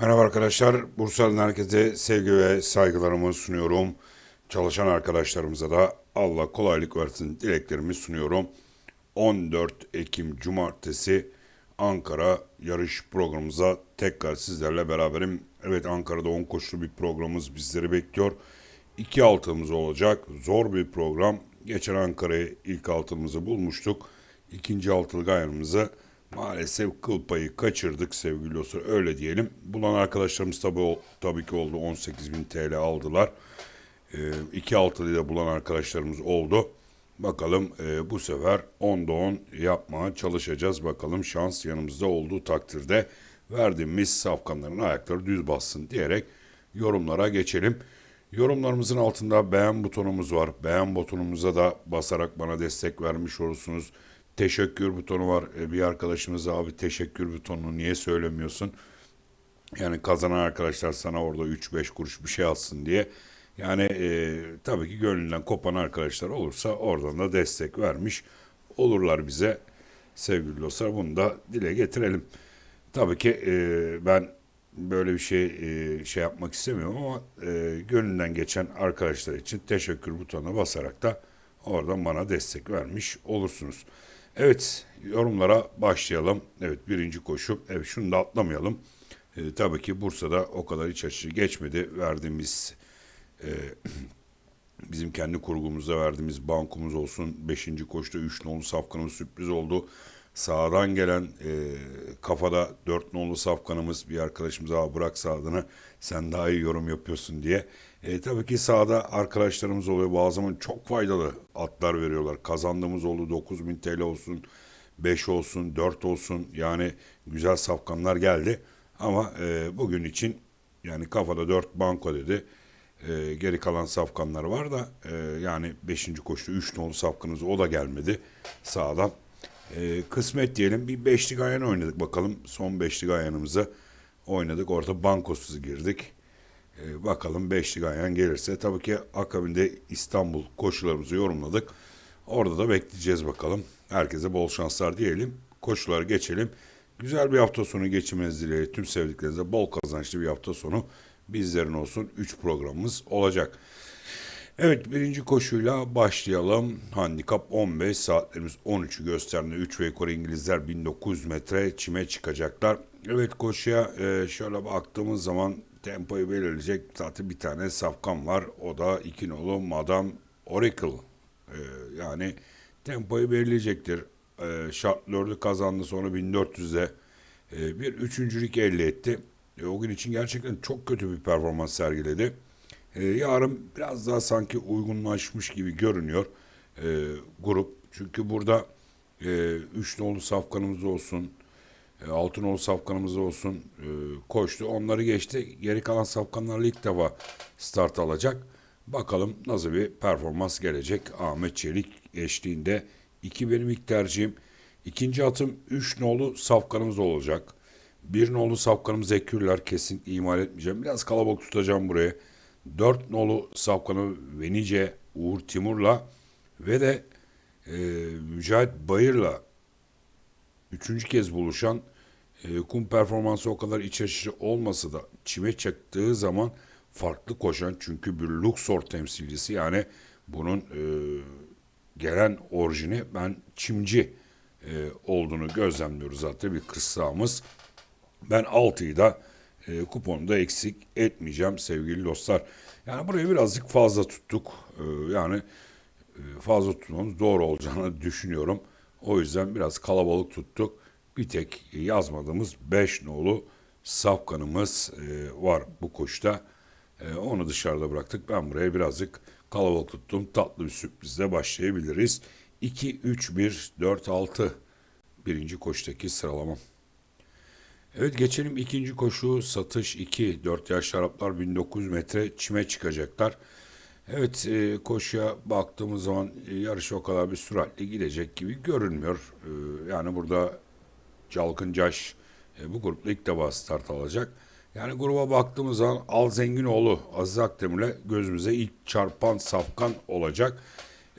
Merhaba arkadaşlar. Bursa'dan herkese sevgi ve saygılarımı sunuyorum. Çalışan arkadaşlarımıza da Allah kolaylık versin dileklerimi sunuyorum. 14 Ekim Cumartesi Ankara yarış programımıza tekrar sizlerle beraberim. Evet Ankara'da 10 koşulu bir programımız bizleri bekliyor. İki altımız olacak. Zor bir program. Geçen Ankara'ya ilk altımızı bulmuştuk. İkinci altılık ayarımızı maalesef kıl payı kaçırdık sevgili dostlar. Öyle diyelim. Bulan arkadaşlarımız tabii, tabii ki oldu. 18.000 TL aldılar. İki altılıyı da bulan arkadaşlarımız oldu. Bakalım e, bu sefer 10'da 10 yapmaya çalışacağız. Bakalım şans yanımızda olduğu takdirde verdiğimiz safkanların ayakları düz bassın diyerek yorumlara geçelim. Yorumlarımızın altında beğen butonumuz var. Beğen butonumuza da basarak bana destek vermiş olursunuz. Teşekkür butonu var. E, bir arkadaşımız abi teşekkür butonunu niye söylemiyorsun? Yani kazanan arkadaşlar sana orada 3-5 kuruş bir şey alsın diye. Yani e, tabii ki gönlünden kopan arkadaşlar olursa oradan da destek vermiş olurlar bize. Sevgili dostlar bunu da dile getirelim. Tabii ki e, ben böyle bir şey e, şey yapmak istemiyorum ama e, gönlünden geçen arkadaşlar için teşekkür butonuna basarak da oradan bana destek vermiş olursunuz. Evet yorumlara başlayalım. Evet birinci koşu. Evet şunu da atlamayalım. E, tabii ki Bursa'da o kadar iç açıcı geçmedi. Verdiğimiz e, bizim kendi kurgumuzda verdiğimiz bankumuz olsun. Beşinci koşta üç nolu safkanımız sürpriz oldu. Sağdan gelen e, kafada dört nolu safkanımız bir arkadaşımız abi bırak sağdını sen daha iyi yorum yapıyorsun diye. E, tabii ki sağda arkadaşlarımız oluyor. Zaman çok faydalı atlar veriyorlar. Kazandığımız oldu 9000 TL olsun, 5 olsun, 4 olsun. Yani güzel safkanlar geldi. Ama e, bugün için yani kafada 4 banko dedi. E, geri kalan safkanlar var da e, yani 5. koştu 3 nolu safkanımız o da gelmedi sağdan. E, kısmet diyelim bir beşlik ayan oynadık bakalım. Son beşlik ayanımıza oynadık. Orada bankosuz girdik. E, bakalım beşlik ayan gelirse. Tabii ki akabinde İstanbul koşularımızı yorumladık. Orada da bekleyeceğiz bakalım. Herkese bol şanslar diyelim. Koşulara geçelim. Güzel bir hafta sonu geçirmenizi dileğiyle tüm sevdiklerinize bol kazançlı bir hafta sonu bizlerin olsun. 3 programımız olacak. Evet birinci koşuyla başlayalım. Handikap 15 saatlerimiz 13'ü gösterdi. 3 ve yukarı İngilizler 1900 metre çime çıkacaklar. Evet koşuya e, şöyle baktığımız zaman tempoyu belirleyecek zaten bir tane safkan var. O da iki nolu Madame Oracle. E, yani tempoyu belirleyecektir. E, kazandı sonra 1400'de e, bir üçüncülük elde etti. E, o gün için gerçekten çok kötü bir performans sergiledi. E, yarın biraz daha sanki uygunlaşmış gibi görünüyor e, grup. Çünkü burada e, üç nolu safkanımız olsun, e, altı nolu safkanımız olsun e, koştu. Onları geçti. Geri kalan safkanlarla ilk defa start alacak. Bakalım nasıl bir performans gelecek Ahmet Çelik eşliğinde. İki benim ilk tercihim. İkinci atım üç nolu safkanımız olacak. Bir nolu safkanımız Ekürler kesin imal etmeyeceğim. Biraz kalabalık tutacağım buraya. Dört nolu safkanı Venice Uğur Timur'la ve de e, Mücahit Bayır'la üçüncü kez buluşan e, kum performansı o kadar iç açıcı olmasa da çime çıktığı zaman farklı koşan çünkü bir Luxor temsilcisi yani bunun e, gelen orijini ben çimci e, olduğunu gözlemliyoruz zaten bir kıssağımız. Ben 6'yı da e, kuponda eksik etmeyeceğim sevgili dostlar. Yani burayı birazcık fazla tuttuk. E, yani e, fazla tutmamız doğru olacağını düşünüyorum. O yüzden biraz kalabalık tuttuk. Bir tek yazmadığımız 5 nolu safkanımız e, var bu koşta. E, onu dışarıda bıraktık. Ben buraya birazcık kalabalık tuttum. Tatlı bir sürprizle başlayabiliriz. 2, 3, 1, 4, 6 birinci koştaki sıralamam. Evet geçelim ikinci koşu satış 2. 4 yaş Araplar 1900 metre çime çıkacaklar. Evet e, koşuya baktığımız zaman e, yarış o kadar bir süratli gidecek gibi görünmüyor. E, yani burada Calkın Caş e, bu grupta ilk defa start alacak. Yani gruba baktığımız zaman Al Zenginoğlu Aziz Akdemir'le gözümüze ilk çarpan safkan olacak.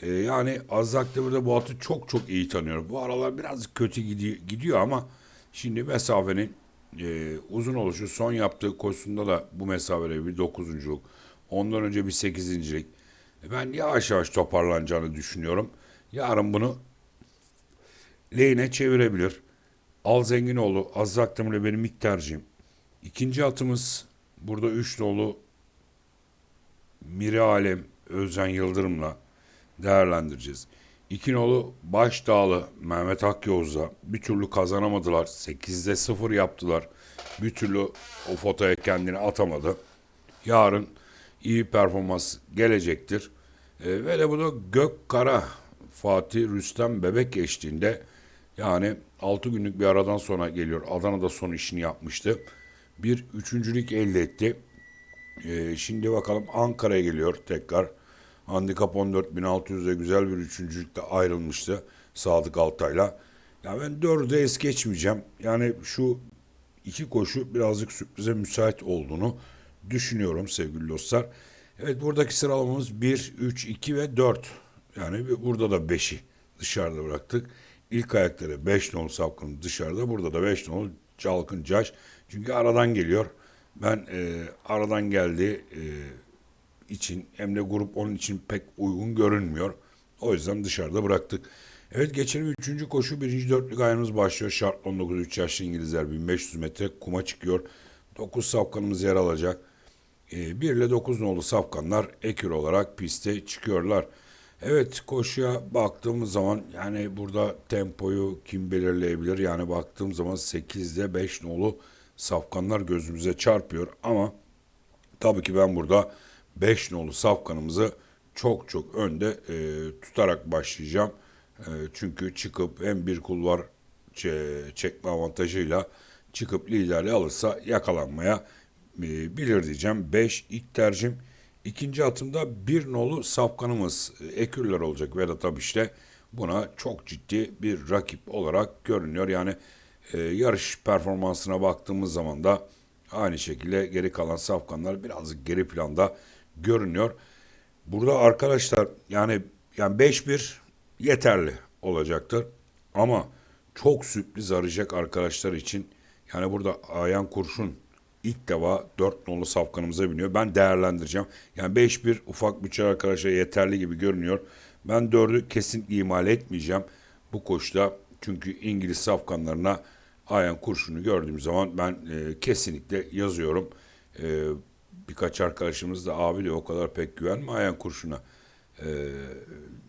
Yani Aziz Akdemir de bu atı çok çok iyi tanıyor. Bu aralar biraz kötü gidiyor, gidiyor ama şimdi mesafenin e, uzun oluşu son yaptığı koşusunda da bu mesafeleri bir dokuzunculuk. Ondan önce bir sekizincilik. E, Ben yavaş yavaş toparlanacağını düşünüyorum. Yarın bunu lehine çevirebilir. Al Zenginoğlu, Aziz Akdemir benim ilk tercihim. İkinci atımız burada üç nolu Miri Alem, Özcan Yıldırım'la değerlendireceğiz. İki nolu Başdağlı Mehmet Akyavuz'la bir türlü kazanamadılar. 8'de 0 yaptılar. Bir türlü o fotoya kendini atamadı. Yarın iyi performans gelecektir. E, ve de bu da Gökkara Fatih Rüstem Bebek eşliğinde yani 6 günlük bir aradan sonra geliyor. Adana'da son işini yapmıştı. Bir üçüncülük elde etti. Ee, şimdi bakalım Ankara'ya geliyor tekrar. Handikap 14.600'de güzel bir üçüncülükte ayrılmıştı Sadık Altay'la. Ya ben dördü es geçmeyeceğim. Yani şu iki koşu birazcık sürprize müsait olduğunu düşünüyorum sevgili dostlar. Evet buradaki sıralamamız 1, 3, 2 ve 4. Yani burada da 5'i dışarıda bıraktık. İlk ayakları 5 nolu sapkın dışarıda. Burada da 5 nolu Çalkın Caş. Çünkü aradan geliyor. Ben e, aradan geldiği e, için hem de grup onun için pek uygun görünmüyor. O yüzden dışarıda bıraktık. Evet geçelim 3. koşu. Birinci dörtlük ayağımız başlıyor. Şart 19 3 yaşlı İngilizler 1500 metre kuma çıkıyor. 9 safkanımız yer alacak. 1 ile 9 nolu safkanlar ekür olarak piste çıkıyorlar. Evet koşuya baktığımız zaman yani burada tempoyu kim belirleyebilir? Yani baktığım zaman 8'de 5 nolu safkanlar gözümüze çarpıyor ama tabii ki ben burada 5 nolu safkanımızı çok çok önde e, tutarak başlayacağım. E, çünkü çıkıp hem bir kulvar çe- çekme avantajıyla çıkıp liderliği alırsa yakalanmaya e, bilir diyeceğim. 5 ilk tercihim. İkinci atımda bir nolu safkanımız e, Ekürler olacak Vedat Abiş'te. Buna çok ciddi bir rakip olarak görünüyor. Yani e, yarış performansına baktığımız zaman da aynı şekilde geri kalan safkanlar birazcık geri planda görünüyor. Burada arkadaşlar yani yani 5-1 yeterli olacaktır. Ama çok sürpriz arayacak arkadaşlar için yani burada Ayan Kurşun ilk defa 4 nolu safkanımıza biniyor. Ben değerlendireceğim. Yani 5-1 ufak bütçe arkadaşlar yeterli gibi görünüyor. Ben 4'ü kesinlikle imal etmeyeceğim bu koşuda. Çünkü İngiliz safkanlarına Ayan Kurşun'u gördüğüm zaman ben e, kesinlikle yazıyorum. E, birkaç arkadaşımız da abi de o kadar pek güvenme Ayan Kurşun'a. E,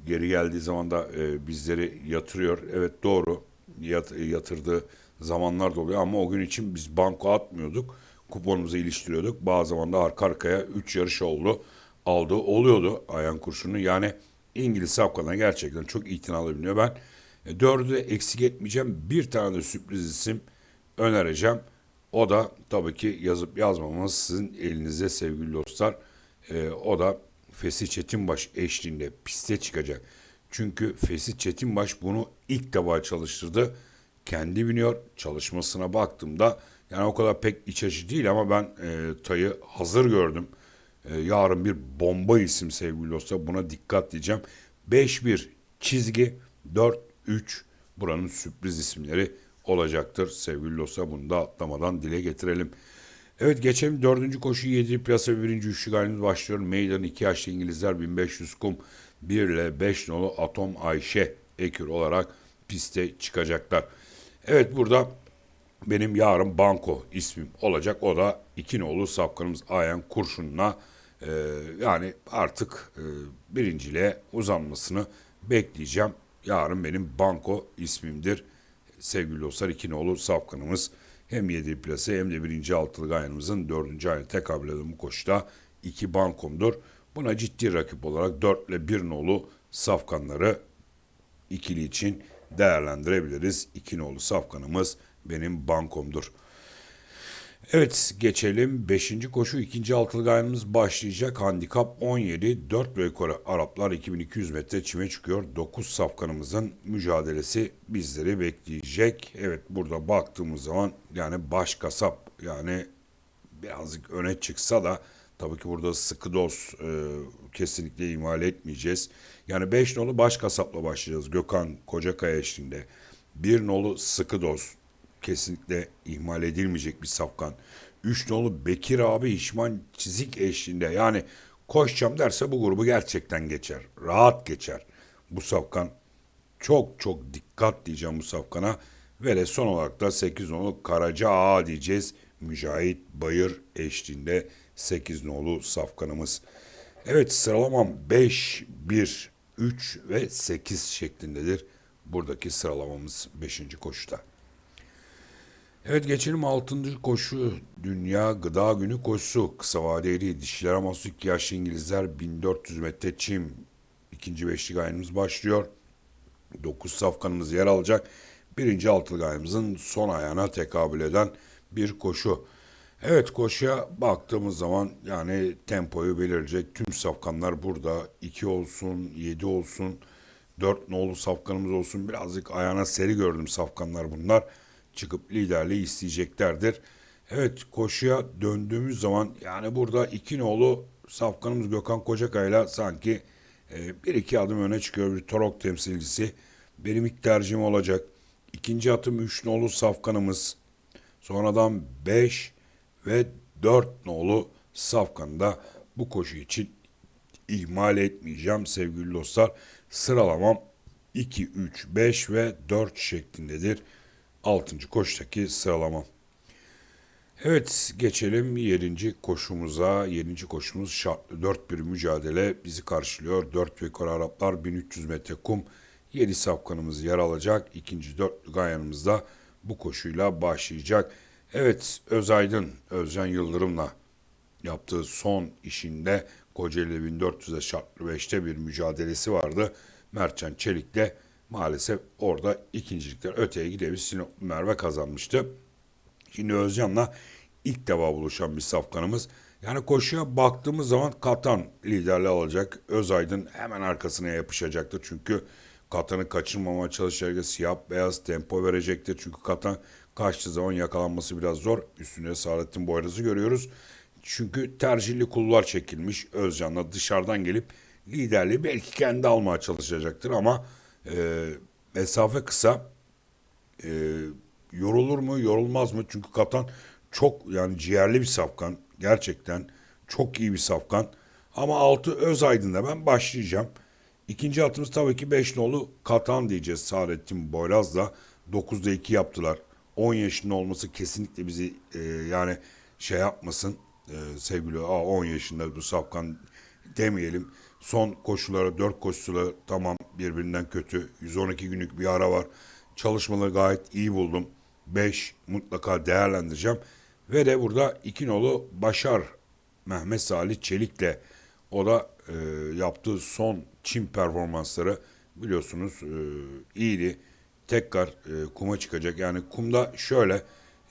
geri geldiği zaman da e, bizleri yatırıyor. Evet doğru yat, yatırdığı zamanlar da oluyor ama o gün için biz banko atmıyorduk. Kuponumuzu iliştiriyorduk. Bazı zaman da arka arkaya 3 yarış oldu. Aldığı oluyordu Ayan Kurşun'u. Yani İngiliz safkanına gerçekten çok itinalı biniyor. Ben e, dördü de eksik etmeyeceğim. Bir tane de sürpriz isim önereceğim. O da tabii ki yazıp yazmamız sizin elinizde sevgili dostlar. E, o da Fesih Çetinbaş eşliğinde piste çıkacak. Çünkü Fesih Çetinbaş bunu ilk defa çalıştırdı. Kendi biniyor. Çalışmasına baktığımda yani o kadar pek iç açıcı değil ama ben e, Tay'ı hazır gördüm. E, yarın bir bomba isim sevgili dostlar. Buna dikkat diyeceğim. 5-1 çizgi 4-3 buranın sürpriz isimleri olacaktır. Sevgili dostlar bunu da atlamadan dile getirelim. Evet geçelim dördüncü koşu 7 plasa birinci üçlü galibimiz başlıyor. Meydan 2 yaşlı İngilizler 1500 kum 1 ile 5 nolu Atom Ayşe Ekür olarak piste çıkacaklar. Evet burada benim yarın Banko ismim olacak. O da iki nolu safkanımız Ayan Kurşun'la e, yani artık e, birinciliğe uzanmasını bekleyeceğim. Yarın benim Banko ismimdir. Sevgili dostlar iki nolu safkanımız hem 7 plase hem de birinci altılı ayağımızın dördüncü ayına tekabül eden bu koşuda iki bankomdur. Buna ciddi rakip olarak 4 ile 1 nolu safkanları ikili için değerlendirebiliriz. İki nolu safkanımız benim bankomdur. Evet geçelim 5. koşu 2. altılı gayrımız başlayacak. Handikap 17 4 rekoru Araplar 2200 metre çime çıkıyor. 9 safkanımızın mücadelesi bizleri bekleyecek. Evet burada baktığımız zaman yani baş kasap yani birazcık öne çıksa da tabii ki burada sıkı doz e, kesinlikle ihmal etmeyeceğiz. Yani 5 nolu baş kasapla başlayacağız Gökhan Kocakaya eşliğinde. 1 nolu sıkı doz kesinlikle ihmal edilmeyecek bir safkan. Üç nolu Bekir abi İşman çizik eşliğinde yani koşacağım derse bu grubu gerçekten geçer. Rahat geçer. Bu safkan çok çok dikkat diyeceğim bu safkana. Ve de son olarak da 8 nolu Karaca Ağa diyeceğiz. Mücahit Bayır eşliğinde 8 nolu safkanımız. Evet sıralamam 5, 1, 3 ve 8 şeklindedir. Buradaki sıralamamız 5. koşuda. Evet geçelim 6. koşu. Dünya Gıda Günü koşusu. Kısa vadeli dişiler amasuk yaşlı İngilizler 1400 metre çim. İkinci beşlik ayımız başlıyor. 9 safkanımız yer alacak. Birinci altılı ayımızın son ayağına tekabül eden bir koşu. Evet koşuya baktığımız zaman yani tempoyu belirleyecek tüm safkanlar burada. 2 olsun, 7 olsun, 4 nolu safkanımız olsun. Birazcık ayağına seri gördüm safkanlar bunlar. Çıkıp liderliği isteyeceklerdir. Evet koşuya döndüğümüz zaman yani burada 2 nolu safkanımız Gökhan Kocakay'la sanki e, bir iki adım öne çıkıyor bir Torok temsilcisi. Benim ilk tercihim olacak. İkinci atım 3 nolu safkanımız. Sonradan 5 ve 4 nolu safkanı bu koşu için ihmal etmeyeceğim sevgili dostlar. Sıralamam 2, 3, 5 ve 4 şeklindedir. 6. koştaki sıralamam. Evet geçelim 7. koşumuza. 7. koşumuz şartlı 4 bir mücadele bizi karşılıyor. 4 ve Kore Araplar 1300 metre kum 7 safkanımız yer alacak. İkinci dörtlü gayanımızda bu koşuyla başlayacak. Evet Özaydın, Özcan Yıldırım'la yaptığı son işinde Kocaeli 1400'e şartlı 5'te bir mücadelesi vardı. Mertcan Çelik'le maalesef orada ikincilikten öteye gidebilip Sinop Merve kazanmıştı. Şimdi Özcan'la ilk defa buluşan bir safkanımız. Yani koşuya baktığımız zaman Katan liderliği alacak. Özaydın hemen arkasına yapışacaktır. Çünkü Katan'ı kaçırmamaya çalışacak. Siyah beyaz tempo verecektir. Çünkü Katan kaçtığı zaman yakalanması biraz zor. Üstüne Saadettin Boyraz'ı görüyoruz. Çünkü tercihli kullar çekilmiş. Özcan'la dışarıdan gelip liderliği belki kendi almaya çalışacaktır ama e, mesafe kısa. E, yorulur mu yorulmaz mı? Çünkü Katan çok yani ciğerli bir safkan. Gerçekten çok iyi bir safkan. Ama altı öz aydın'da ben başlayacağım. İkinci atımız tabii ki 5 nolu Katan diyeceğiz Saadettin Boyraz'la. 9'da 2 yaptılar. 10 yaşında olması kesinlikle bizi e, yani şey yapmasın e, sevgili Aa, 10 yaşında bu safkan demeyelim. Son koşuları 4 koşuları tamam birbirinden kötü. 112 günlük bir ara var. Çalışmaları gayet iyi buldum. 5 mutlaka değerlendireceğim. Ve de burada 2 nolu Başar Mehmet Salih Çelik'le o da e, yaptığı son çim performansları biliyorsunuz e, iyiydi. Tekrar e, kuma çıkacak. Yani kumda şöyle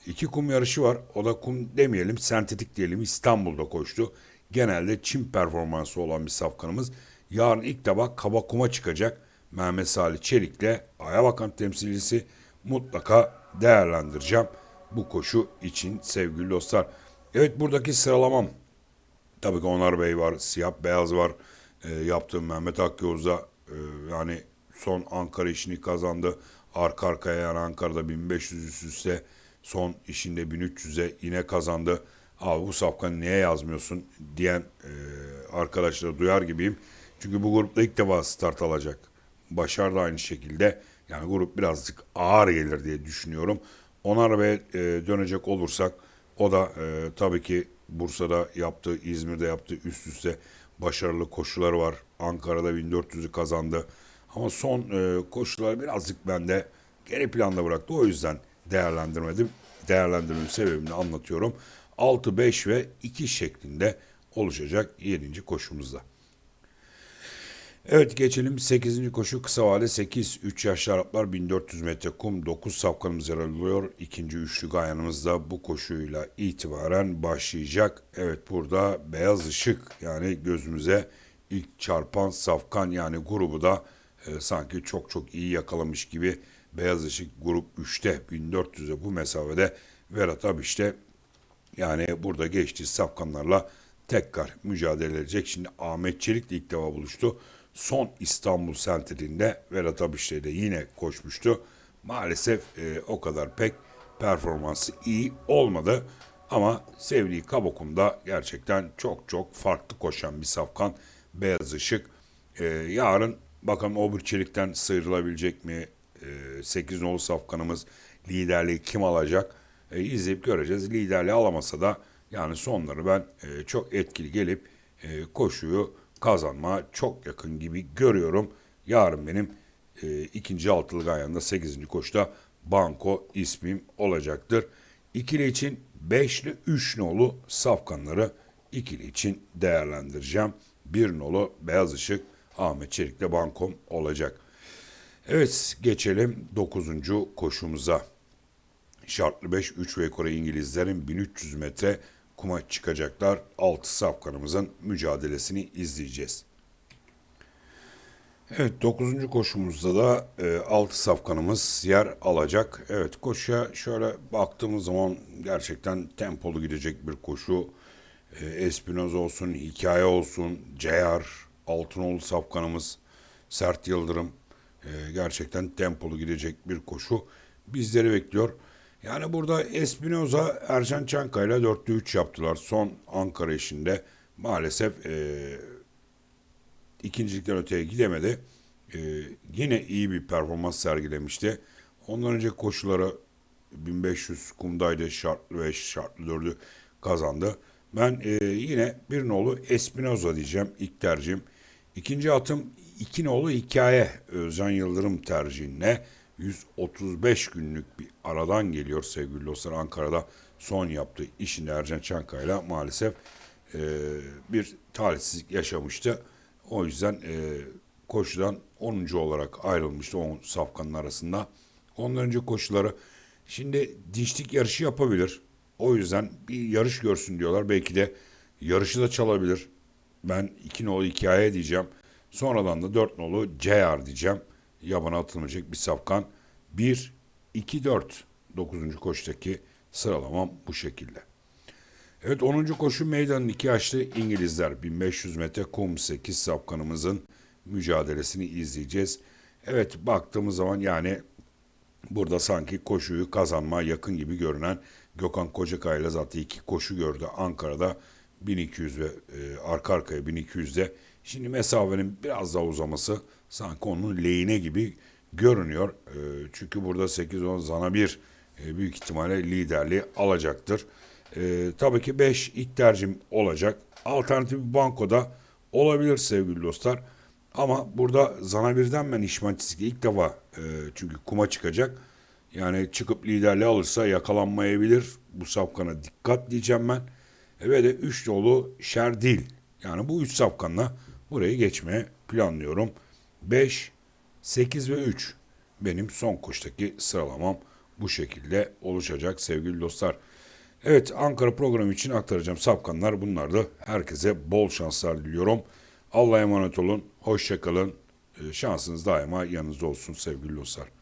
iki kum yarışı var. O da kum demeyelim sentetik diyelim İstanbul'da koştu. Genelde çim performansı olan bir safkanımız. Yarın ilk defa kaba kuma çıkacak. Mehmet Salih Çelik'le Ayabakan temsilcisi mutlaka değerlendireceğim bu koşu için sevgili dostlar. Evet buradaki sıralamam Tabii ki Onar Bey var, siyah beyaz var. E, yaptığım Mehmet Akyoz'da e, yani son Ankara işini kazandı. Arka arkaya yani Ankara'da 1500 üst üste son işinde 1300'e yine kazandı. Abi bu safkanı niye yazmıyorsun diyen e, arkadaşları duyar gibiyim. Çünkü bu grupta ilk defa start alacak. Başar da aynı şekilde. Yani grup birazcık ağır gelir diye düşünüyorum. Onar Bey e, dönecek olursak o da e, tabii ki Bursa'da yaptığı, İzmir'de yaptığı üst üste başarılı koşuları var. Ankara'da 1400'ü kazandı. Ama son e, koşular birazcık bende geri planda bıraktı. O yüzden değerlendirmedim. Değerlendirmenin sebebini anlatıyorum. 6, 5 ve 2 şeklinde oluşacak 7. koşumuzda. Evet geçelim 8. koşu kısa vade 8. 3 yaşlı Araplar 1400 metre kum 9 safkanımız yer alıyor. İkinci üçlü gayanımız da bu koşuyla itibaren başlayacak. Evet burada beyaz ışık yani gözümüze ilk çarpan safkan yani grubu da e, sanki çok çok iyi yakalamış gibi beyaz ışık grup 3'te 1400'e bu mesafede Verat işte yani burada geçtiği safkanlarla tekrar mücadele edecek. Şimdi Ahmet Çelik de ilk defa buluştu son İstanbul sentrinde Vedat Abiş'te de yine koşmuştu. Maalesef e, o kadar pek performansı iyi olmadı. Ama sevdiği kabokumda gerçekten çok çok farklı koşan bir safkan beyaz ışık. Ee, yarın bakalım Obur Çelik'ten sıyrılabilecek mi? Ee, 8 nolu safkanımız liderliği kim alacak? Ee, izleyip göreceğiz. Liderliği alamasa da yani sonları ben e, çok etkili gelip e, koşuyu kazanma çok yakın gibi görüyorum. Yarın benim e, ikinci altılık ayağında 8. koşuda Banko ismim olacaktır. İkili için 5'li 3 nolu safkanları ikili için değerlendireceğim. Bir nolu beyaz ışık Ahmet Çelik'te bankom olacak. Evet geçelim 9. koşumuza. Şartlı 5 3 ve yukarı İngilizlerin 1300 metre kuma çıkacaklar. 6 safkanımızın mücadelesini izleyeceğiz. Evet 9. koşumuzda da e, 6 safkanımız yer alacak. Evet koşuya şöyle baktığımız zaman gerçekten tempolu gidecek bir koşu. E, Espinoza olsun, hikaye olsun, Ceyar, Altınoğlu safkanımız, Sert Yıldırım e, gerçekten tempolu gidecek bir koşu bizleri bekliyor. Yani burada Espinoza Ercan Çankaya ile 4'te 3 yaptılar. Son Ankara işinde maalesef e, ikincilikten öteye gidemedi. Ee, yine iyi bir performans sergilemişti. Ondan önce koşuları 1500 kumdaydı şartlı 5 şartlı 4'ü kazandı. Ben e, yine bir nolu Espinoza diyeceğim ilk tercihim. İkinci atım iki nolu hikaye Özcan Yıldırım tercihine 135 günlük bir aradan geliyor sevgili dostlar. Ankara'da son yaptığı işinde Ercan Çankaya'yla maalesef e, bir talihsizlik yaşamıştı. O yüzden e, koşudan 10. olarak ayrılmıştı 10 safkanın arasında. Ondan önce koşuları şimdi dişlik yarışı yapabilir. O yüzden bir yarış görsün diyorlar. Belki de yarışı da çalabilir. Ben 2 nolu hikaye diyeceğim. Sonradan da 4 nolu CR diyeceğim. Yabana atılmayacak bir safkan. 1, 2, 4. 9. koştaki sıralamam bu şekilde. Evet 10. koşu meydanın iki yaşlı İngilizler 1500 metre kum 8 safkanımızın mücadelesini izleyeceğiz. Evet baktığımız zaman yani burada sanki koşuyu kazanma yakın gibi görünen Gökhan Kocakay ile zaten iki koşu gördü Ankara'da 1200 ve e, arka arkaya 1200'de. Şimdi mesafenin biraz daha uzaması sanki onun lehine gibi görünüyor. E, çünkü burada 8-10 Zana 1 e, büyük ihtimalle liderliği alacaktır. E, tabii ki 5 ilk tercihim olacak. Alternatif bankoda olabilir sevgili dostlar. Ama burada Zanabir'den ben İşmantistik ilk defa e, çünkü kuma çıkacak. Yani çıkıp liderliği alırsa yakalanmayabilir. Bu safkana dikkat diyeceğim ben. E, ve de 3 dolu Şerdil. Yani bu 3 safkanla burayı geçmeye planlıyorum. 5, 8 ve 3 benim son koştaki sıralamam bu şekilde oluşacak sevgili dostlar. Evet Ankara programı için aktaracağım sapkanlar bunlardı. Herkese bol şanslar diliyorum. Allah'a emanet olun. Hoşçakalın. Şansınız daima yanınızda olsun sevgili dostlar.